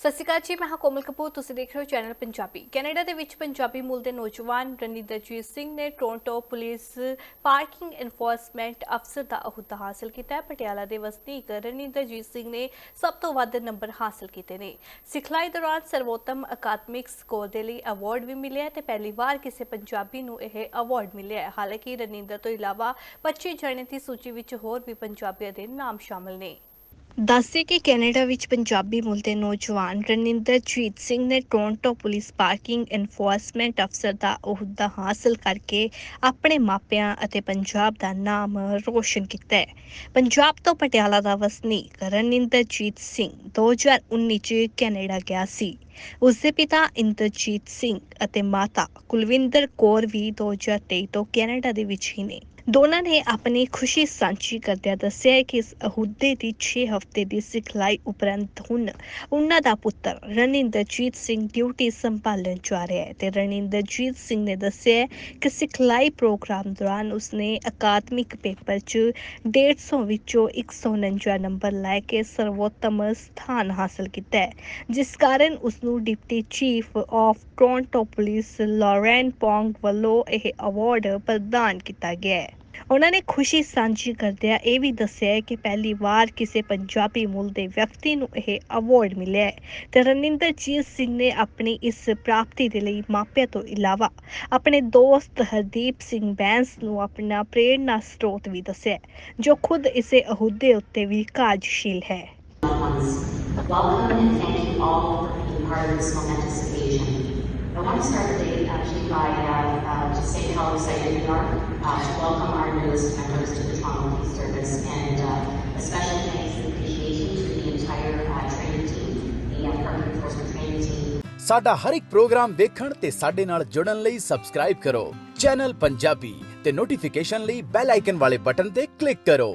ਸਤਿ ਸ਼੍ਰੀ ਅਕਾਲ ਜੀ, ਮੈਂ ਹਾਂ ਕੋਮਲ ਕਪੂਰ, ਤੁਸੀਂ ਦੇਖ ਰਹੇ ਹੋ ਚੈਨਲ ਪੰਜਾਬੀ। ਕੈਨੇਡਾ ਦੇ ਵਿੱਚ ਪੰਜਾਬੀ ਮੂਲ ਦੇ ਨੌਜਵਾਨ ਰਣਿੰਦਰਜੀਤ ਸਿੰਘ ਨੇ ਟੋਰਾਂਟੋ ਪੁਲਿਸ ਪਾਰਕਿੰਗ ਐਨਫੋਰਸਮੈਂਟ ਅਫਸਰ ਦਾ ਅਹੁਦਾ ਹਾਸਲ ਕੀਤਾ ਹੈ। ਪਟਿਆਲਾ ਦੇ ਵਸਨੀਕ ਰਣਿੰਦਰਜੀਤ ਸਿੰਘ ਨੇ ਸਭ ਤੋਂ ਵੱਧ ਨੰਬਰ ਹਾਸਲ ਕੀਤੇ ਨੇ। ਸਿਖਲਾਈ ਦੌਰਾਨ ਸਰਵੋਤਮ ਅਕਾਦਮਿਕ ਸਕੋਰ ਦੇ ਲਈ ਅਵਾਰਡ ਵੀ ਮਿਲਿਆ ਹੈ ਤੇ ਪਹਿਲੀ ਵਾਰ ਕਿਸੇ ਪੰਜਾਬੀ ਨੂੰ ਇਹ ਅਵਾਰਡ ਮਿਲਿਆ ਹੈ। ਹਾਲਾਂਕਿ ਰਣਿੰਦਰ ਤੋਂ ਇਲਾਵਾ 25 ਜਣੇ ਦੀ ਸੂਚੀ ਵਿੱਚ ਹੋਰ ਵੀ ਪੰਜਾਬੀਆਂ ਦੇ ਨਾਮ ਸ਼ਾਮਲ ਨੇ। ਦੱਸਦੇ ਕਿ ਕੈਨੇਡਾ ਵਿੱਚ ਪੰਜਾਬੀ ਮੂਲ ਦੇ ਨੌਜਵਾਨ ਰਣਿੰਦਰਜੀਤ ਸਿੰਘ ਨੇ ਟੋਰਾਂਟੋ ਪੁਲਿਸ ਪਾਰਕਿੰਗ ਐਨਫੋਰਸਮੈਂਟ ਅਫਸਰ ਦਾ ਅਹੁਦਾ ਹਾਸਲ ਕਰਕੇ ਆਪਣੇ ਮਾਪਿਆਂ ਅਤੇ ਪੰਜਾਬ ਦਾ ਨਾਮ ਰੋਸ਼ਨ ਕੀਤਾ ਹੈ। ਪੰਜਾਬ ਤੋਂ ਪਟਿਆਲਾ ਦਾ ਵਸਨੀਕ ਰਣਿੰਦਰਜੀਤ ਸਿੰਘ 2019 ਚ ਕੈਨੇਡਾ ਗਿਆ ਸੀ। ਉਸ ਦੇ ਪਿਤਾ ਇੰਦਰਜੀਤ ਸਿੰਘ ਅਤੇ ਮਾਤਾ ਕੁਲਵਿੰਦਰ ਕੌਰ ਵੀ 2023 ਤੋਂ ਕੈਨੇਡਾ ਦੇ ਵਿੱਚ ਹੀ ਨੇ। ਦੋਨਾਂ ਨੇ ਆਪਣੀ ਖੁਸ਼ੀ ਸਾਂਝੀ ਕਰਦਿਆਂ ਦੱਸਿਆ ਕਿ ਇਸ ਅਹੁਦੇ ਦੀ 6 ਹਫ਼ਤੇ ਦੀ ਸਿਖਲਾਈ ਉਪਰੰਤ ਹੁਣ ਉਹਨਾਂ ਦਾ ਪੁੱਤਰ ਰਣਿੰਦਰਜੀਤ ਸਿੰਘ ਡਿਊਟੀ ਸੰਭਾਲਣ ਜਾ ਰਿਹਾ ਹੈ ਤੇ ਰਣਿੰਦਰਜੀਤ ਸਿੰਘ ਨੇ ਦੱਸਿਆ ਕਿ ਸਿਖਲਾਈ ਪ੍ਰੋਗਰਾਮ ਦੌਰਾਨ ਉਸਨੇ ਅਕਾਦਮਿਕ ਪੇਪਰ 'ਚ 150 ਵਿੱਚੋਂ 149 ਨੰਬਰ ਲੈ ਕੇ ਸਰਵੋਤਮ ਸਥਾਨ ਹਾਸਲ ਕੀਤਾ ਹੈ, ਜਿਸ ਕਾਰਨ ਉਸ ਨੂੰ deputy chief of Toronto police Lauren Pogue ਵੱਲੋਂ ਇਹ ਅਵਾਰਡ ਪ੍ਰਦਾਨ ਕੀਤਾ ਗਿਆ ਹੈ। ਉਹਨਾਂ ਨੇ ਖੁਸ਼ੀ ਸਾਂਝੀ ਕਰਦਿਆਂ ਇਹ ਵੀ ਦੱਸਿਆ ਕਿ ਪਹਿਲੀ ਵਾਰ ਕਿਸੇ ਪੰਜਾਬੀ ਮੂਲ ਦੇ ਵਿਅਕਤੀ ਨੂੰ ਇਹ ਅਵਾਰਡ ਮਿਲਿਆ ਹੈ ਤੇ ਰਣਿੰਦਰਜੀਤ ਸਿੰਘ ਨੇ ਆਪਣੀ ਇਸ ਪ੍ਰਾਪਤੀ ਦੇ ਲਈ ਮਾਪਿਆਂ ਤੋਂ ਇਲਾਵਾ ਆਪਣੇ ਦੋਸਤ ਹਰਦੀਪ ਸਿੰਘ ਬੈਂਸ ਨੂੰ ਆਪਣਾ ਪ੍ਰੇਰਨਾ ਸਰੋਤ ਵੀ ਦੱਸਿਆ ਜੋ ਖੁਦ ਇਸੇ ਅਹੁਦੇ ਉੱਤੇ ਵੀ ਕਾਰਜਸ਼ੀਲ ਹੈ Welcome and thank you all for being part of this momentous occasion. I want to start today actually by uh, uh, just saying how excited we are uh, to welcome our newest members to the Toronto Police Service and uh, a special thanks and appreciation to the entire uh, training team, the uh, Park Enforcement Training Team, ਸਾਡਾ ਹਰ ਇੱਕ programme ਦੇਖਣ ਤੇ ਸਾਡੇ ਨਾਲ ਜੁੜਨ ਲਈ subscribe ਕਰੋ channel Punjabi ਤੇ ਨੋਟੀਫਿਕੇਸ਼ਨ ਲਈ ਬੈਲ ਆਈਕਨ ਵਾਲੇ ਬਟਨ ਤੇ ਕਲਿੱਕ ਕਰੋ